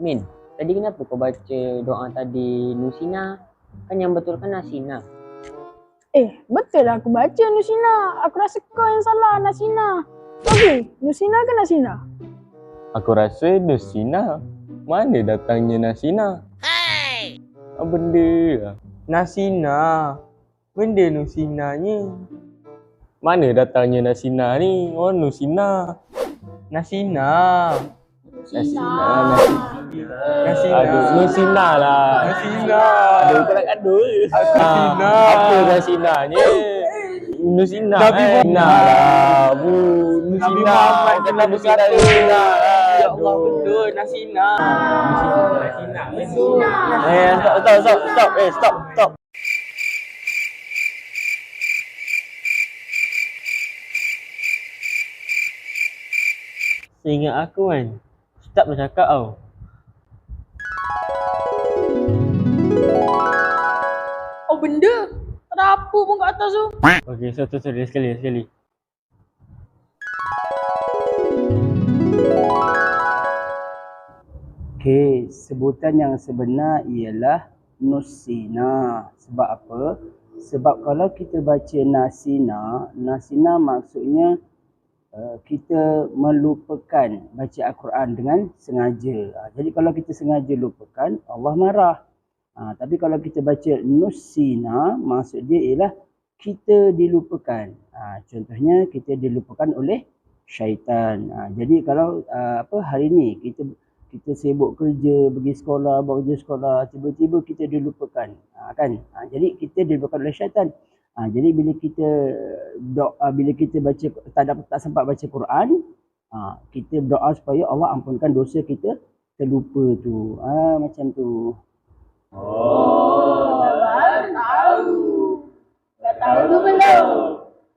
Min, tadi kenapa kau baca doa tadi Nusina? Kan yang betul kan Nasina. Eh, betul lah aku baca Nusina. Aku rasa kau yang salah Nasina. Okey, Nusina ke Nasina? Aku rasa Nusina. Mana datangnya Nasina? Hey! Apa benda lah. Nasina. Benda Nusinanya. Mana datangnya Nasina ni? Oh Nusina. Nasina. Nasina. Nasina. Nasina. Aduh, Nusina lah. Nasina. Aduh, kau nak gaduh. Nasina. Apa Nasinanya? Nusina. Nabi eh. Nusina lah. Bu. Nusina. Nabi Muhammad kena. Nusina. Ya Allah, betul. Nasina. Nasina. Nasina. Eh, stop, stop, stop, stop. Eh, stop, stop. Seingat aku kan, Ustaz dah cakap tau. Oh benda. Terapu pun kat atas tu. Okey, so, so, sorry, sekali, sekali. Okey, sebutan yang sebenar ialah Nusina. Sebab apa? Sebab kalau kita baca Nasina, Nasina maksudnya kita melupakan baca Al-Quran dengan sengaja. Uh, jadi kalau kita sengaja lupakan, Allah marah. Uh, tapi kalau kita baca Nusina, maksud dia ialah kita dilupakan. Uh, contohnya kita dilupakan oleh syaitan. Uh, jadi kalau uh, apa hari ni kita kita sibuk kerja, pergi sekolah, buat kerja sekolah, tiba-tiba kita dilupakan. Ha, kan? Ha, jadi kita dilupakan oleh syaitan. Ha, jadi bila kita doa, bila kita baca tak dapat tak sempat baca Quran, ha, kita berdoa supaya Allah ampunkan dosa kita terlupa tu. Ha, macam tu.